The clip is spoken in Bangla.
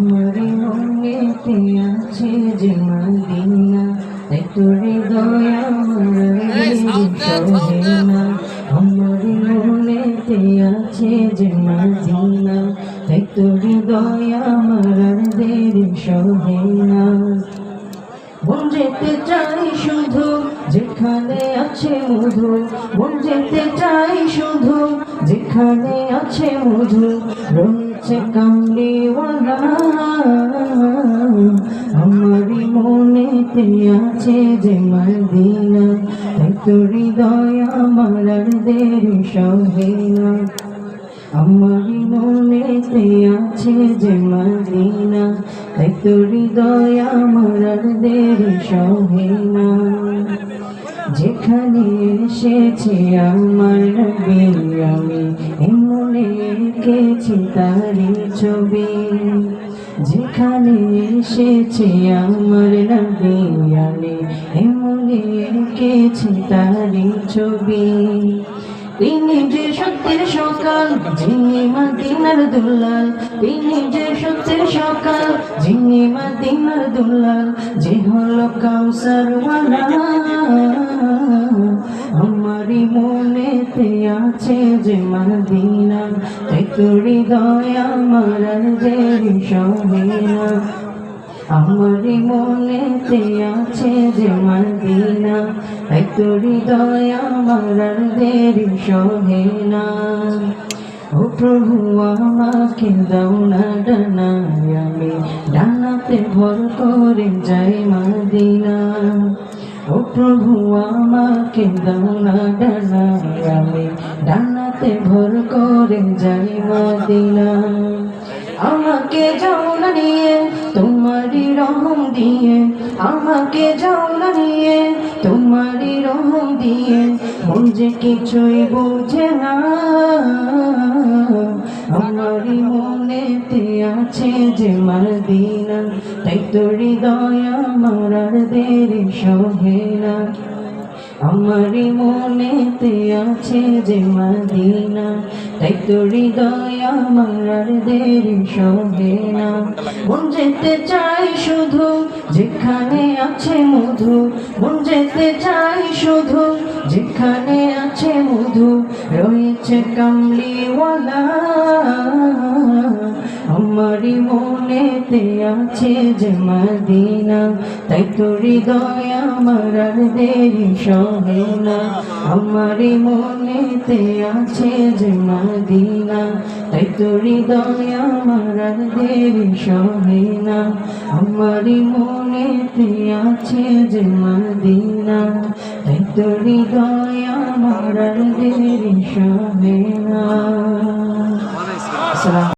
আমার মনেতে আছে যে মদিনা তাই তোরে দয়া আমার মনেতে আছে যে মদিনা তাই তোরে দয়া আমার দেরি সহে না। মন যেতে চাই শুধু যেখানে আছে মধু। মন যেতে চাই শুধু যেখানে আছে মধু। রয়েছে কামড়িওয়ালা আমারই মনেতে আছে যে মদিনা। তাই তোর হৃদয় আমার দেরি সহে না। আমারই মনেতে আছে যে মদিনা। তাই তোর হৃদয় আমার দেরি সহে না। যেখানে এসেছি আমার নবী, আমি এমনে এঁকেছি তারি ছবি। যেখানে এসেছি আমার নবী, আমি এমনে এঁকেছি তারি ছবি। তিনি যে সত্যের সকাল, যিনি মাদিনার দুলাল। তিনি যে সত্যের সকাল, যিনি মাদিনার দুলাল। যে হলো কাউসার আমারই মনেতে আছে যে মাদিনা তোর হৃদয় আমার যে সহে না আমারই মনেতে আছে যে মদিনা তোর হৃদয় আমার দেরি সহে না। ও প্রভু, আমাকে দাও না ডানায় আমি। ডানাতে ভর করে যাই মদিনা। ও প্রভু, আমাকে দাও না ডানায় আমি। ডানাতে ভর করে যাই মদিনা। আমাকে যাও না নিয়ে রহম দিয়ে, আমাকে যাও না নিয়ে তোমারই রহম দিয়ে, মন যে কিছুই বোঝে না। আমারই মনেতে আছে যে মার দিনা, তাই তোর দয়া মারার দেরি সহে না। আমারই মনেতে আছে যে মদিনা, তাই তোর দয়া আমার আর দেরি সহে না। মন যেতে চাই শুধু যেখানে আছে মধু, মন যেতে চাই শুধু যেখানে আছে মধু, রয়েছে কামলিওয়ালা। আমারই মনেতে আছে যে মদিনা, তাই তোর হৃদয় আমার আর দেরি সহে না। আমারই মনেতে আছে যে মদিনা তাই তোর হৃদয় আমার আর দেরি সহে না। আমারই মনেতে আছে যে মদিনা তাই তোর হৃদয় আমার আর দেরি সহে না।